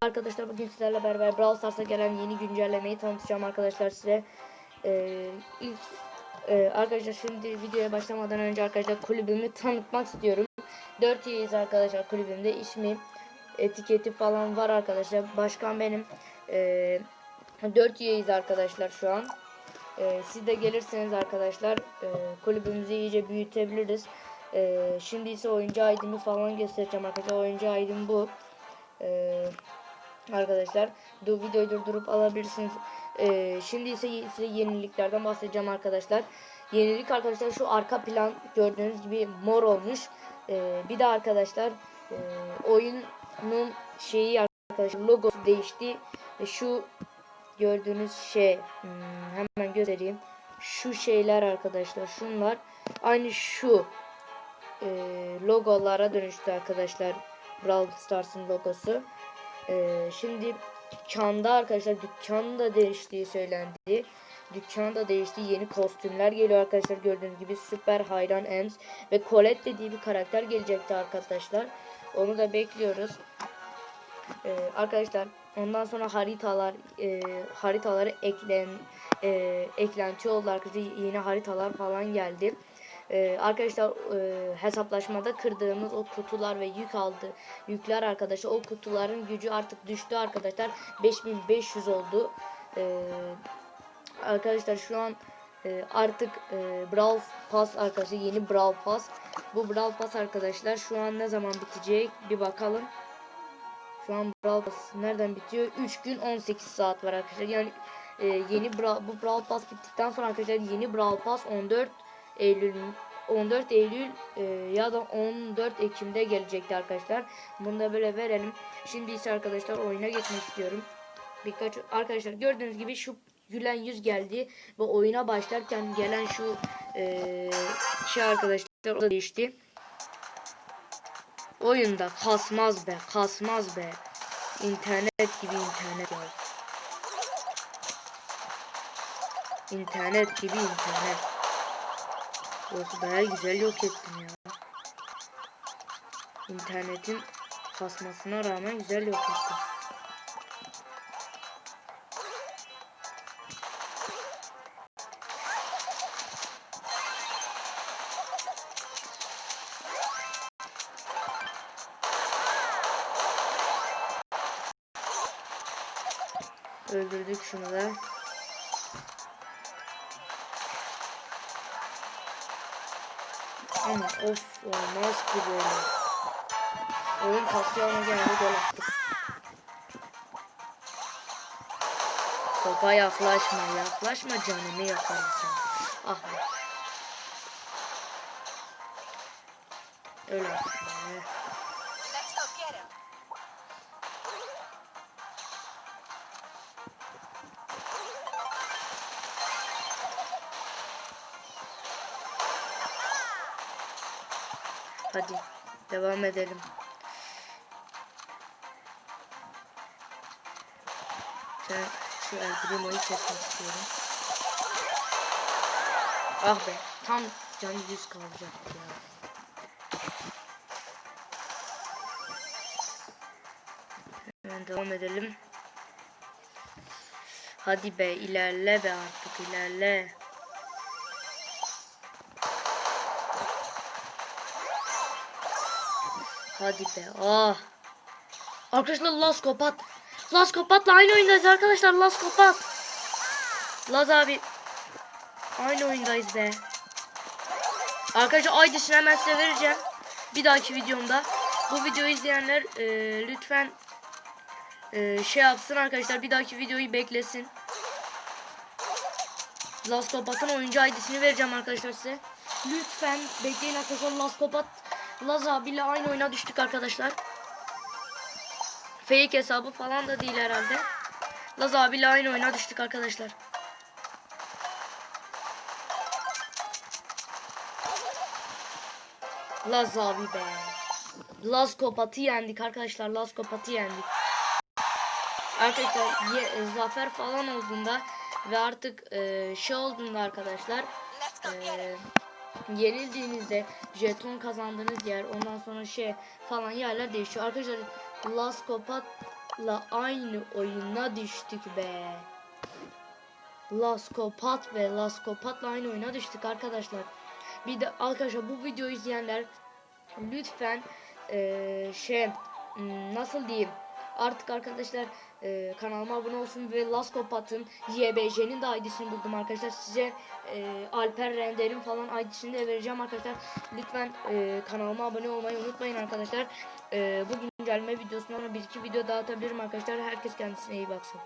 Arkadaşlar bugün sizlerle beraber Brawl Stars'a gelen yeni güncellemeyi tanıtacağım arkadaşlar size. Ee, ilk e, arkadaşlar şimdi videoya başlamadan önce arkadaşlar kulübümü tanıtmak istiyorum. 4 üyeyiz arkadaşlar kulübümde ismi etiketi falan var arkadaşlar. Başkan benim. Ee, 4 üyeyiz arkadaşlar şu an. Ee, siz de gelirseniz arkadaşlar e, kulübümüzü iyice büyütebiliriz. Ee, şimdi ise oyuncu aydını falan göstereceğim arkadaşlar. Oyuncu aydın bu. Ee, arkadaşlar bu videoyu durdurup alabilirsiniz. Ee, şimdi ise size yeniliklerden bahsedeceğim arkadaşlar. Yenilik arkadaşlar şu arka plan gördüğünüz gibi mor olmuş. Ee, bir de arkadaşlar e, oyunun şeyi arkadaşlar logosu değişti ve şu gördüğünüz şey hmm, hemen göstereyim. Şu şeyler arkadaşlar şunlar aynı şu e, logolara dönüştü arkadaşlar. Brawl Stars'ın logosu. E, şimdi dükkanda arkadaşlar dükkan da değiştiği söylendi. Dükkan da değişti. Yeni kostümler geliyor arkadaşlar. Gördüğünüz gibi süper hayran Ems ve Colette dediği bir karakter gelecekti arkadaşlar. Onu da bekliyoruz. Ee, arkadaşlar ondan sonra haritalar e, haritaları eklen e, eklenti oldu arkadaşlar yeni haritalar falan geldi. Ee, arkadaşlar e, hesaplaşmada kırdığımız o kutular ve yük aldı yükler arkadaşlar o kutuların gücü artık düştü arkadaşlar 5500 oldu. Ee, arkadaşlar şu an e, artık e, Brawl Pass arkadaşlar yeni Brawl Pass. Bu Brawl Pass arkadaşlar şu an ne zaman bitecek bir bakalım. Şu an Brawl Pass nereden bitiyor? 3 gün 18 saat var arkadaşlar. Yani e, yeni Bra bu Brawl Pass bittikten sonra arkadaşlar yeni Brawl Pass 14 Eylül 14 Eylül e, ya da 14 Ekim'de gelecekti arkadaşlar. Bunu da böyle verelim. Şimdi ise arkadaşlar oyuna geçmek istiyorum. Birkaç arkadaşlar gördüğünüz gibi şu gülen yüz geldi ve oyuna başlarken gelen şu e, şey arkadaşlar o da değişti. Oyunda kasmaz be, kasmaz be. İnternet gibi internet ya. İnternet gibi internet. Yoksa bayağı güzel yok ettim ya. İnternetin kasmasına rağmen güzel yok ettim. Öldürdük şunu da. Ama of olmaz ki böyle. Oyun gene de gol attık. Topa yaklaşma yaklaşma canımı yakarım sen. Ah be. Öyle Hadi devam edelim. Sen şu El Primo'yu kesmek istiyorum. Ah be tam canı yüz kalacaktı ya. Hemen devam edelim. Hadi be ilerle be artık ilerle. Hadi be. Ah. Arkadaşlar Las Kopat. Las Kopat'la aynı oyundayız arkadaşlar. Las Kopat. Laz abi. Aynı oyundayız be. Arkadaşlar Aydis'ini hemen size vereceğim. Bir dahaki videomda. Bu videoyu izleyenler e, lütfen e, şey yapsın arkadaşlar. Bir dahaki videoyu beklesin. Las Kopat'ın oyuncu ID'sini vereceğim arkadaşlar size. Lütfen bekleyin arkadaşlar Las Kopat Laz abiyle aynı oyuna düştük arkadaşlar. Fake hesabı falan da değil herhalde. Laz abiyle aynı oyuna düştük arkadaşlar. Laz abi be. Laz Kopat'ı yendik arkadaşlar. Laz Kopat'ı yendik. Arkadaşlar ye- e, zafer falan olduğunda ve artık e, şey olduğunda arkadaşlar e, yenildiğinizde jeton kazandığınız yer ondan sonra şey falan yerler değişiyor. Arkadaşlar Las Laskopat'la aynı oyuna düştük be. Laskopat ve Laskopat'la aynı oyuna düştük arkadaşlar. Bir de arkadaşlar bu videoyu izleyenler lütfen eee, şey hmm, nasıl diyeyim artık arkadaşlar eee, kanalıma abone olsun ve Laskopat'ın YBJ'nin de ID'sini buldum arkadaşlar. Size eee, Alper Render'in falan ID'sini de vereceğim arkadaşlar. Lütfen eee, kanalıma abone olmayı unutmayın arkadaşlar. Eee bu güncelleme videosundan bir iki video daha atabilirim arkadaşlar. Herkes kendisine iyi baksın